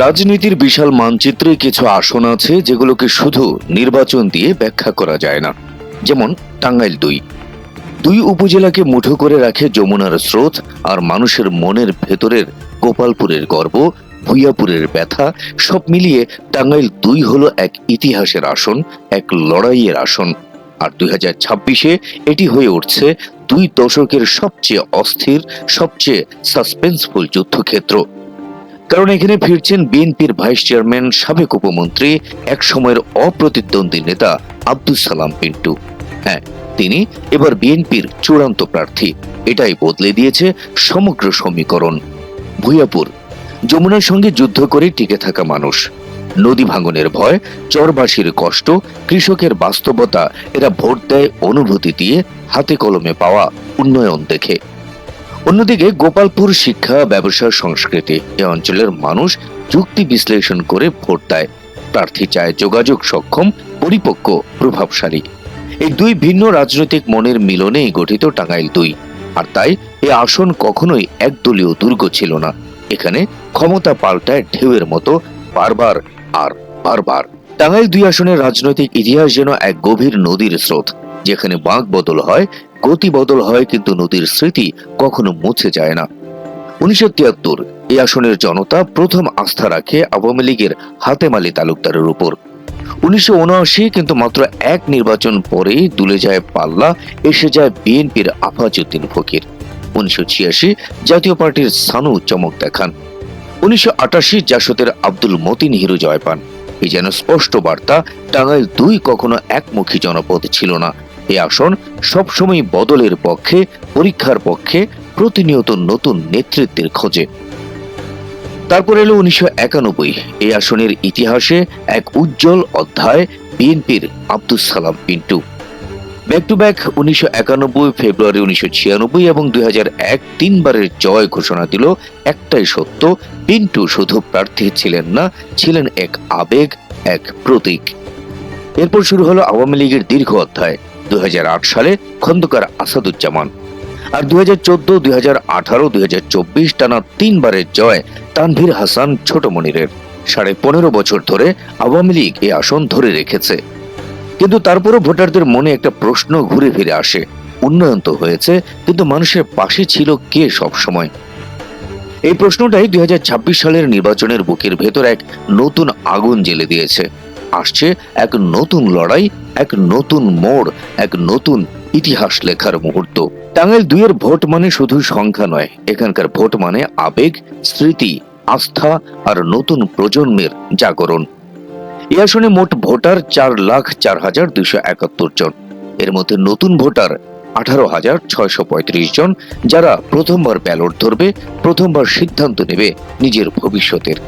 রাজনীতির বিশাল মানচিত্রে কিছু আসন আছে যেগুলোকে শুধু নির্বাচন দিয়ে ব্যাখ্যা করা যায় না, যেমন টাঙ্গাইল দুই। দুই উপজেলাকে মুঠো করে রাখে যমুনার স্রোত আর মানুষের মনের ভেতরের গোপালপুরের গর্ব, ভুইয়াপুরের ব্যথা, সব মিলিয়ে টাঙ্গাইল দুই হলো এক ইতিহাসের আসন, এক লড়াইয়ের আসন। আর দুই হাজার ছাব্বিশে এটি হয়ে উঠছে দুই দশকের সবচেয়ে অস্থির, সবচেয়ে সাসপেন্সফুল যুদ্ধক্ষেত্র। কারণ এখানে ফিরছেন বিএনপির ভাইস চেয়ারম্যান সাবেক উপমন্ত্রী এক সময়ের অপ্রতিদ্বন্দ্বী নেতা আব্দুল সালাম পিন্টু। হ্যাঁ তিনি এবার বিএনপির চূড়ান্ত প্রার্থী। এটাই বদলে দিয়েছে সমগ্র সমীকরণ। ভুইয়াপুর যমুনার সঙ্গে যুদ্ধ করে টিকে থাকা মানুষ। নদী ভাঙনের ভয়, চরবাসীর কষ্ট, কৃষকের বাস্তবতা, এরা ভোট দেয় অনুভূতি দিয়ে হাতে কলমে পাওয়া উন্নয়ন দেখে। অন্যদিকে গোপালপুর শিক্ষা, ব্যবসা, সংস্কৃতি এ অঞ্চলের মানুষ যুক্তি বিশ্লেষণ করে ভোট দেয়। প্রার্থী চায় যোগাযোগ সক্ষম, পরিপক্ক, প্রভাবশালী। এই দুই ভিন্ন রাজনৈতিক মনের মিলনেই গঠিত টাঙ্গাইল দুই। আর তাই এ আসন কখনোই একদলীয় দুর্গ ছিল না। এখানে ক্ষমতা পাল্টায় ঢেউয়ের মতো বারবার আর বারবার। টাঙ্গাইল দুই আসনের রাজনৈতিক ইতিহাস যেন এক গভীর নদীর স্রোত, যেখানে বাঁক বদল হয় গতি বদল হয় কিন্তু নদীর স্মৃতি কখনো মুছে যায় না। উনিশশো তিয়াত্তর, এই আসনের জনতা প্রথম আস্থা রাখে আওয়ামী লীগের হাতেম আলী তালুকদারের উপর। উনিশশো উনআশি, কিন্তু মাত্র এক নির্বাচন পরেই দুলে যায় পাল্লা, এসে যায় বিএনপির আফাজউদ্দিন ফকির। উনিশশো ছিয়াশি, জাতীয় পার্টির সানু চমক দেখান। উনিশশো আটাশি, জাসদের আব্দুল মতিন হিরু জয় পান। এই যেন স্পষ্ট বার্তা, টাঙ্গাইল দুই কখনো একমুখী জনপদ ছিল না। এই আসন সবসময় বদলের পক্ষে, পরীক্ষার পক্ষে প্রতিনিয়ত নতুন নেতৃত্বের খোঁজে। তারপর এলো উনিশশো একানব্বই। এই আসনের ইতিহাসে এক উজ্জ্বল অধ্যায়, বিএনপির Abdul Salam Pintu. Back to back উনিশশো একানব্বই, ফেব্রুয়ারি উনিশশো ছিয়ানব্বই এবং দুই এক তিনবারের জয় ঘোষণা দিল একটাই সত্য, পিন্টু শুধু প্রার্থী ছিলেন না, ছিলেন এক আবেগ, এক প্রতীক। এরপর শুরু হলো আওয়ামী লীগের দীর্ঘ অধ্যায়। দুই হাজার আট সালে খন্দকার আসাদুজ্জামান। আর দুই হাজার চোদ্দ দুই হাজার আঠারো দুই হাজার চব্বিশ টানা তিনবারের জয় তানভীর হাসান ছোট মনিরের সাড়ে পনেরো বছর ধরে আওয়ামী লীগ এই আসন ধরে রেখেছে। কিন্তু তারপরও ভোটারদের মনে একটা প্রশ্ন ঘুরে ফিরে আসে। উন্নয়ন তো হয়েছে, কিন্তু মানুষের পাশে ছিল কে সব সময় এই প্রশ্নটাই দুই হাজার ছাব্বিশ সালের নির্বাচনের বুকের ভেতর এক নতুন আগুন জ্বেলে দিয়েছে। আসছে এক নতুন লড়াই, এক নতুন মোড়, এক নতুন ইতিহাস লেখার মুহূর্ত। টাঙ্গাইল দুইয়ের ভোট মানে শুধু সংখ্যা নয়, এখানকার ভোট মানে আবেগ, স্মৃতি, আস্থা আর নতুন প্রজন্মের জাগরণ। এই আসনে মোট ভোটার চার লাখ চার হাজার দুইশো একাত্তর জন। এর মধ্যে নতুন ভোটার আঠারো হাজার ছয়শো পঁয়ত্রিশ জন, যারা প্রথমবার ব্যালট ধরবে, প্রথমবার সিদ্ধান্ত নেবে নিজের ভবিষ্যতের।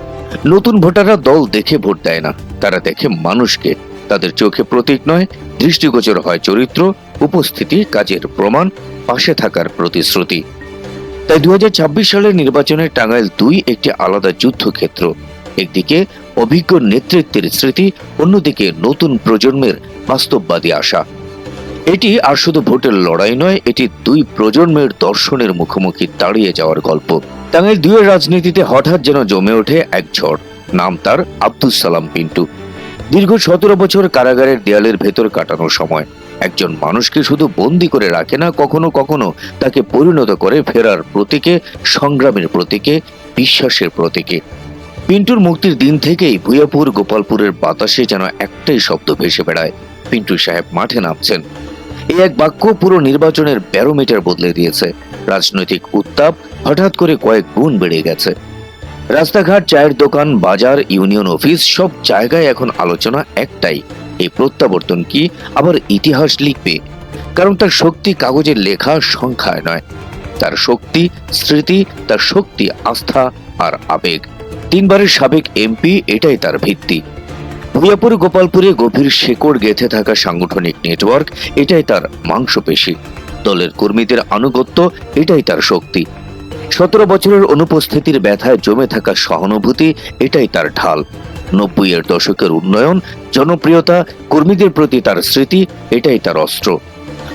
নতুন ভোটাররা দল দেখে ভোট দেয় না। তারা দেখে মানুষকে তাদের চোখে প্রতীক নয়, দৃষ্টিগোচর হয় চরিত্র, উপস্থিতি, কাজের প্রমাণ, পাশে থাকার প্রতিশ্রুতি। তাই দু হাজার ছাব্বিশ সালের নির্বাচনে টাঙ্গাইল দুই একটি আলাদা যুদ্ধক্ষেত্র। একদিকে অভিজ্ঞ নেতৃত্বের স্মৃতি, অন্যদিকে নতুন প্রজন্মের বাস্তববাদী আশা। এটি আর শুধু ভোটের লড়াই নয়, এটি দুই প্রজন্মের দর্শনের মুখোমুখি দাঁড়িয়ে যাওয়ার গল্প। টাঙ্গাইল দুইয়ের রাজনীতিতে হঠাৎ যেন জমে ওঠে এক ঝড়। নাম তার আব্দুল সালাম পিন্টু। দীর্ঘ সতেরো বছর কারাগারের দেয়ালের ভেতর কাটানোর সময়। একজন মানুষকে শুধু বন্দি করে রাখে না, কখনো কখনো তাকে পরিণত করে ফেরার প্রতীকে, সংগ্রামের প্রতীকে, বিশ্বাসের প্রতীকে। পিন্টুর মুক্তির দিন থেকেই ভুয়াপুর গোপালপুরের বাতাসে যেন একটাই শব্দ ভেসে বেড়ায়। পিন্টু সাহেব মাঠে নামছেন। এই এক বাক্য পুরো নির্বাচনের ব্যারোমিটার বদলে দিয়েছে। রাজনৈতিক উত্তাপ হঠাৎ করে কয়েক গুণ বেড়ে গেছে। রাস্তাঘাট, চায়ের দোকান, বাজার, ইউনিয়ন অফিস, সব জায়গায় এখন আলোচনা একটাই, এই প্রত্যাবর্তন কি আবার ইতিহাস লিখবে? কারণ তার শক্তি কাগজের লেখা সংখ্যায় নয়। তার শক্তি স্মৃতি, তার শক্তি আস্থা আর আবেগ। তিনবারের সাবেক এমপি, এটাই তার ভিত্তি। ভুয়াপুর গোপালপুরে গভীর শেকড় গেঁথে থাকা সাংগঠনিক নেটওয়ার্ক, এটাই তার মাংসপেশি। দলের কর্মীদের আনুগত্য, এটাই তার শক্তি। সতেরো বছরের অনুপস্থিতির ব্যথায় জমে থাকা সহানুভূতি, এটাই তার ঢাল। নব্বই এর দশকের উন্নয়ন, জনপ্রিয়তা, কর্মীদের প্রতি তার স্মৃতি, এটাই তার অস্ত্র।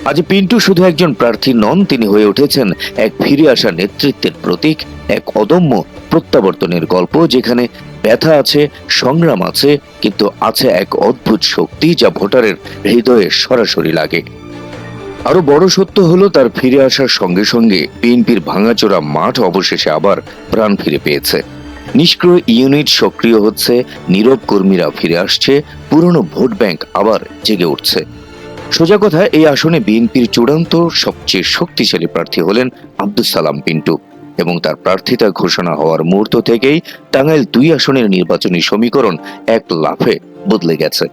আজ পিন্টু শুধু একজন প্রার্থী নন, তিনি হয়ে উঠেছেন এক ফিরে আসা নেতৃত্বের প্রতীক, এক অদম্য প্রত্যাবর্তনের গল্প, যেখানে ব্যথা আছে, সংগ্রাম আছে, কিন্তু আছে এক অদ্ভুত শক্তি যা ভোটারের হৃদয়ে সরাসরি লাগে। আরও বড় সত্য হলো তার ফিরে আসার সঙ্গে সঙ্গে বিএনপির ভাঙাচোরা মাঠ অবশেষে আবার প্রাণ ফিরে পেয়েছে। নিষ্ক্রিয় ইউনিট সক্রিয় হচ্ছে, নীরব কর্মীরা ফিরে আসছে, পুরনো ভোট ব্যাংক আবার জেগে উঠছে। সোজা কথা, এই আসনে বিএনপির চূড়ান্ত, সবচেয়ে শক্তিশালী প্রার্থী হলেন আব্দুল সালাম পিন্টু। এবং তার প্রার্থিতা ঘোষণা হওয়ার মুহূর্ত থেকেই টাঙ্গাইল দুই আসনের নির্বাচনী সমীকরণ এক লাফে বদলে গেছে।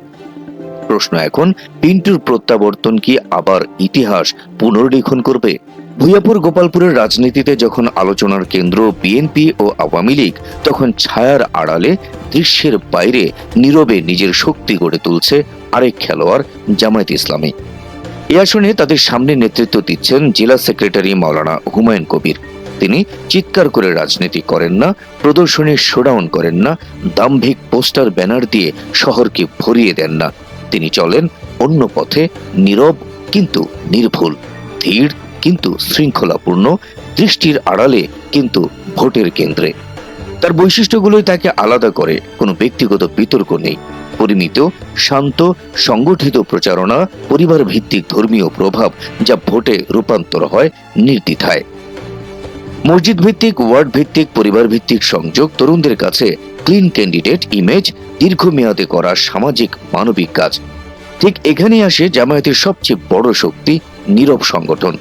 প্রশ্ন এখন, পিন্টুর প্রত্যাবর্তন কি আবার ইতিহাস পুনর্লিখন করবে? ভুইয়াপুর গোপালপুরের রাজনীতিতে যখন আলোচনার কেন্দ্র বিএনপি ও আওয়ামী লীগ, তখন ছায়ার আড়ালে দৃশ্যের বাইরে নীরবে নিজের শক্তি গড়ে তুলছে আরেক খেলোয়াড় জামায়াত ইসলামী। এ আসনে তাদের সামনে নেতৃত্ব দিচ্ছেন জেলা সেক্রেটারি মাওলানা হুমায়ুন কবির। তিনি চিৎকার করে রাজনীতি করেন না, প্রদর্শনী শোডাউন করেন না, দাম্ভিক পোস্টার ব্যানার দিয়ে শহরকে ভরিয়ে দেন না। তিনি চলেন অন্য পথে, নীরব কিন্তু নির্ভুল, ধীর কিন্তু শৃঙ্খলাপূর্ণ, দৃষ্টির আড়ালে কিন্তু ভোটের কেন্দ্রে। তার বৈশিষ্ট্যগুলোই তাকে আলাদা করে, কোনো ব্যক্তিগত বিতর্ক নেই। পরিমিত, শান্ত, সংগঠিত প্রচারণা পরিবার ভিত্তিক ধর্মীয় প্রভাব যা ভোটে রূপান্তর হয় নির্দ্বিধায়। মসজিদ ভিত্তিক ওয়ার্ড ভিত্তিক পরিবার ভিত্তিক সংযোগ তরুণদের কাছে ক্লিন ক্যান্ডিডেট ইমেজ দীর্ঘমেয়াদে করা সামাজিক মানবিক কাজ। ঠিক এখানেই আসে জামায়াতের সবচেয়ে বড় শক্তি, নীরব সংগঠন।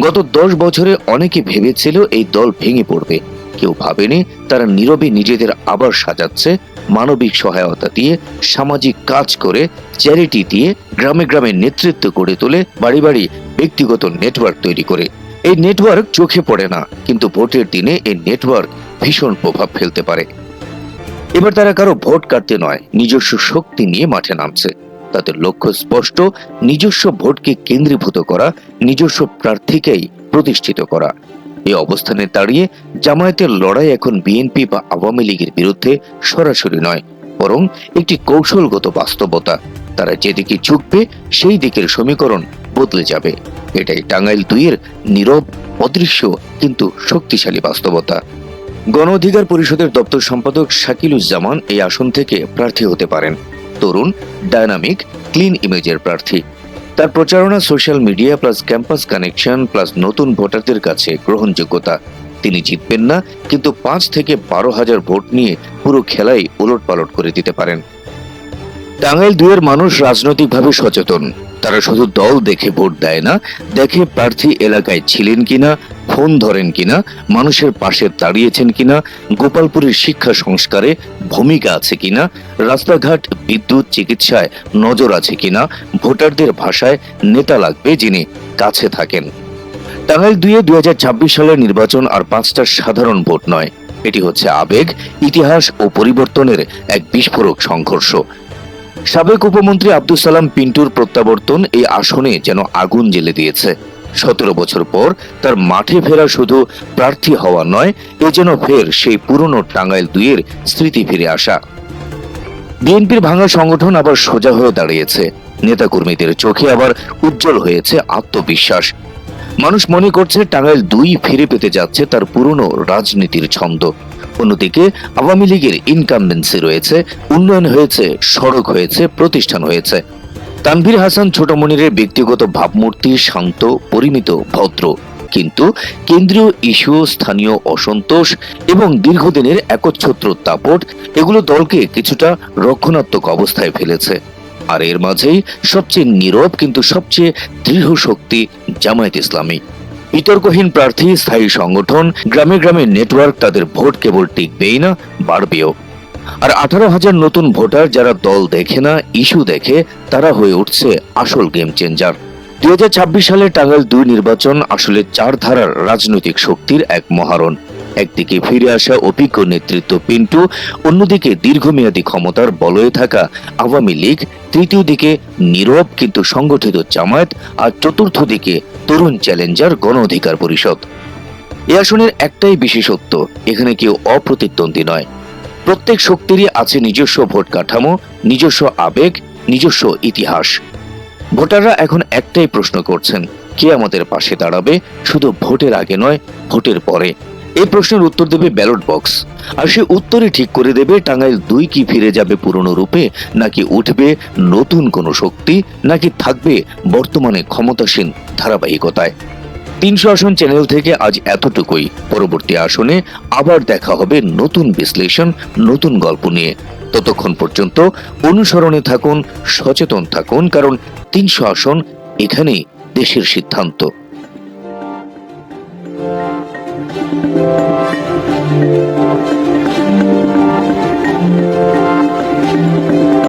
গত দশ বছরে অনেকে ভেবেছিল এই দল ভেঙে পড়বে। কেউ ভাবেনি তারা নীরবে নিজেদের আবার সাজাচ্ছে, মানবিক সহায়তা দিয়ে, সামাজিক কাজ করে চ্যারিটি দিয়ে, গ্রামে গ্রামে নেতৃত্ব করে তোলে, বাড়ি বাড়ি ব্যক্তিগত নেটওয়ার্ক তৈরি করে। এই নেটওয়ার্ক চোখে পড়ে না, কিন্তু ভোটের দিনে এই নেটওয়ার্ক ভীষণ প্রভাব ফেলতে পারে। এবার তারা কারও ভোট কাটতে নয়, নিজস্ব শক্তি নিয়ে মাঠে নামছে। তাদের লক্ষ্য স্পষ্ট, নিজস্ব ভোটকে কেন্দ্রীভূত করা, নিজস্ব প্রার্থীকেই প্রতিষ্ঠিত করা। এই অবস্থানে দাঁড়িয়ে জামায়াতের লড়াই এখন বিএনপি বা আওয়ামী লীগের বিরুদ্ধে সরাসরি নয়, বরং একটি কৌশলগত বাস্তবতা। তারা যেদিকে ঝুঁকবে, সেই দিকের সমীকরণ বদলে যাবে। এটাই টাঙ্গাইল দুইয়ের নীরব, অদৃশ্য, কিন্তু শক্তিশালী বাস্তবতা। গণ অধিকার পরিষদের দপ্তর সম্পাদক শাকিলুজ্জামান এই আসন থেকে প্রার্থী হতে পারেন। তরুণ, ডায়নামিক, ক্লিন ইমেজের প্রার্থী। তার প্রচারণা social media plus campus connection plus নতুন ভোটারদের কাছে গ্রহণযোগ্যতা। তিনি জিতবেন না, কিন্তু পাঁচ থেকে বারো হাজার ভোট নিয়ে পুরো খেলাই উলট পালট করে দিতে পারেন। টাঙ্গাইল দুয়ের মানুষ রাজনৈতিকভাবে সচেতন। তারা শুধু দল দেখে ভোট দেয় না, দেখে প্রার্থী এলাকায় ছিলেন কিনা, ফোন ধরেন কিনা, মানুষের পাশে দাঁড়িয়েছেন কিনা, গোপালপুরের শিক্ষা সংস্কারে ভূমিকা আছে কিনা, রাস্তাঘাট, বিদ্যুৎ, চিকিৎসায় নজর আছে কিনা, ভোটারদের ভাষায় নেতা লাগবে যিনি কাছে থাকেন। টাঙ্গাইল দুয়ে দু হাজার ছাব্বিশ সালের নির্বাচন আর পাঁচটা সাধারণ ভোট নয়। এটি হচ্ছে আবেগ, ইতিহাস ও পরিবর্তনের এক বিস্ফোরক সংঘর্ষ। সাবেক উপমন্ত্রী আব্দুল সালাম পিন্টুর প্রত্যাবর্তন এই আসনে যেন আগুন জ্বেলে দিয়েছে। সতেরো বছর পর তার মাঠে ফেরা শুধু প্রার্থী হওয়া নয়, এ যেন ফের সেই পুরনো টাঙ্গাইল দুইয়ের স্মৃতি ফিরে আসা। বিএনপির ভাঙা সংগঠন আবার সোজা হয়ে দাঁড়িয়েছে। নেতাকর্মীদের চোখে আবার উজ্জ্বল হয়েছে আত্মবিশ্বাস। মানুষ মনে করছে টাঙ্গাইল দুই ফিরে পেতে যাচ্ছে তার পুরনো রাজনীতির ছন্দ। অন্যদিকে আওয়ামী লীগের ইনকামবেন্সি রয়েছে, উন্নয়ন হয়েছে, সড়ক হয়েছে, প্রতিষ্ঠান হয়েছে। তানভীর হাসান ছোটমনিরের ব্যক্তিগত ভাবমূর্তি শান্ত, পরিমিত, ভদ্র। কিন্তু কেন্দ্রীয় ইস্যু, স্থানীয় অসন্তোষ এবং দীর্ঘদিনের একচ্ছত্র তাপট, এগুলো দলকে কিছুটা রক্ষণাত্মক অবস্থায় ফেলেছে। আর এর মাঝেই সবচেয়ে নীরব কিন্তু সবচেয়ে দৃঢ় শক্তি জামায়াত ইসলামী। বিতর্কহীন প্রার্থী, স্থায়ী সংগঠন, গ্রামে গ্রামে নেটওয়ার্ক তাদের ভোট কেবল টিকবেই না, বাড়বেও। আর আঠারো হাজার নতুন ভোটার যারা দল দেখে না, ইস্যু দেখে, তারা হয়ে উঠছে আসল গেম চেঞ্জার দুই সালে টাঙ্গাইল দুই নির্বাচন আসলে চার ধারার রাজনৈতিক শক্তির এক মহারণ। একদিকে ফিরে আসা অভিজ্ঞ নেতৃত্ব পিন্টু, অন্যদিকে দীর্ঘমেয়াদী ক্ষমতার বলয়ে থাকা আওয়ামী লীগ তৃতীয় দিকে নীরব কিন্তু সংগঠিত জামায়াত আর চতুর্থ দিকে তরুণ চ্যালেঞ্জার গণ অধিকার পরিষদ। এ আসনের একটাই বিশেষত্ব, এখানে কেউ অপ্রতিদ্বন্দ্বী নয়। প্রত্যেক শক্তিরই আছে নিজস্ব ভোট কাঠামো, নিজস্ব আবেগ, নিজস্ব ইতিহাস। ভোটাররা এখন একটাই প্রশ্ন করছেন, কে আমাদের পাশে দাঁড়াবে? শুধু ভোটের আগে নয়, ভোটের পরে। এই প্রশ্নের উত্তর দেবে ব্যালট বক্স। আর সে উত্তরে ঠিক করে দেবে, টাঙ্গাইল দুই কি ফিরে যাবে পুরনো রূপে, নাকি উঠবে নতুন কোনো শক্তি, নাকি থাকবে বর্তমানে ক্ষমতাসীন ধারাবাহিকতায়। তিনশো আসন চ্যানেল থেকে আজ এতটুকুই। পরবর্তী আসনে আবার দেখা হবে নতুন বিশ্লেষণ, নতুন গল্প নিয়ে। ততক্ষণ পর্যন্ত অনুসরণে থাকুন, সচেতন থাকুন, কারণ তিনশো আসন এখানেই দেশের সিদ্ধান্ত।